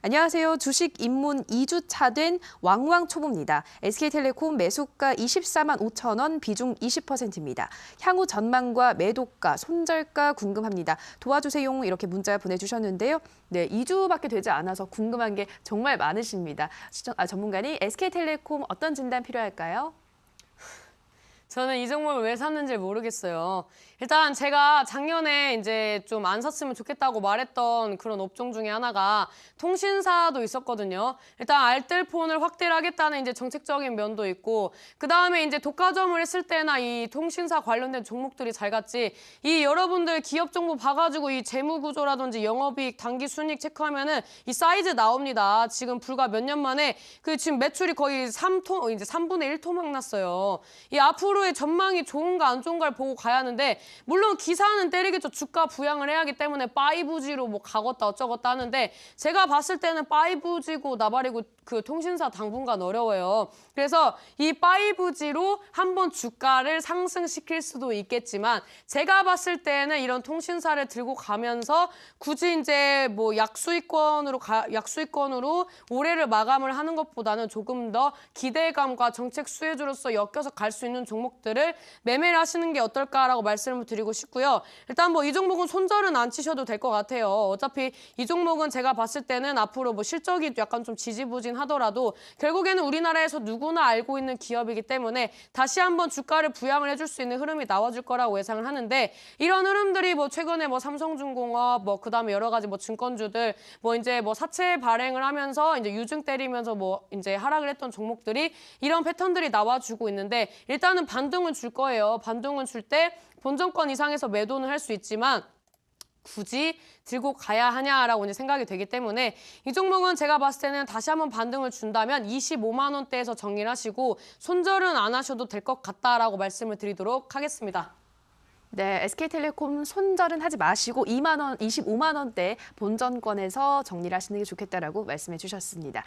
안녕하세요. 주식 입문 2주차 된 왕왕초보입니다. SK텔레콤 매수가 24만 5천 원, 비중 20%입니다. 향후 전망과 매도가, 손절가 궁금합니다. 도와주세요. 이렇게 문자 보내주셨는데요. 네, 2주밖에 되지 않아서 궁금한 게 정말 많으십니다. 시청, 아, 전문가님, SK텔레콤 어떤 진단 필요할까요? 저는 이 종목을 왜 샀는지 모르겠어요. 일단 제가 작년에 이제 좀 안 샀으면 좋겠다고 말했던 그런 업종 중에 하나가 통신사도 있었거든요. 일단 알뜰폰을 확대를 하겠다는 이제 정책적인 면도 있고 그 다음에 이제 독과점을 했을 때나 이 통신사 관련된 종목들이 잘 갔지. 이 여러분들 기업 정보 봐가지고 이 재무 구조라든지 영업이익, 단기 순이익 체크하면은 이 사이즈 나옵니다. 지금 불과 몇 년 만에 그 지금 매출이 거의 3토 이제 3분의 1토막 났어요. 이 앞으로 의 전망이 좋은가 안 좋은가를 보고 가야 하는데 물론 기사는 때리겠죠. 주가 부양을 해야 하기 때문에 5G로 뭐 가겠다 어쩌겠다 하는데 제가 봤을 때는 5G고 나발이고 그 통신사 당분간 어려워요. 그래서 이 5G로 한번 주가를 상승시킬 수도 있겠지만 제가 봤을 때는 이런 통신사를 들고 가면서 굳이 이제 뭐 약수익권으로 가, 약수익권으로 올해를 마감을 하는 것보다는 조금 더 기대감과 정책 수혜주로서 엮여서 갈 수 있는 종목 들을 매매를 하시는 게 어떨까라고 말씀을 드리고 싶고요. 일단 뭐 이 종목은 손절은 안 치셔도 될 것 같아요. 어차피 이 종목은 제가 봤을 때는 앞으로 뭐 실적이 약간 좀 지지부진하더라도 결국에는 우리나라에서 누구나 알고 있는 기업이기 때문에 다시 한번 주가를 부양을 해줄 수 있는 흐름이 나와줄 거라고 예상을 하는데 이런 흐름들이 뭐 최근에 뭐 삼성중공업 뭐 그다음에 여러 가지 뭐 증권주들 뭐 이제 뭐 사채 발행을 하면서 이제 유증 때리면서 뭐 이제 하락을 했던 종목들이 이런 패턴들이 나와주고 있는데 일단은 반등은 줄 거예요. 반등은 줄 때 본전권 이상에서 매도는 할 수 있지만 굳이 들고 가야 하냐라고 이제 생각이 되기 때문에 이 종목은 제가 봤을 때는 다시 한번 반등을 준다면 25만 원대에서 정리를 하시고 손절은 안 하셔도 될 것 같다라고 말씀을 드리도록 하겠습니다. 네, SK텔레콤 손절은 하지 마시고 2만 원, 25만 원대 본전권에서 정리를 하시는 게 좋겠다라고 말씀해 주셨습니다.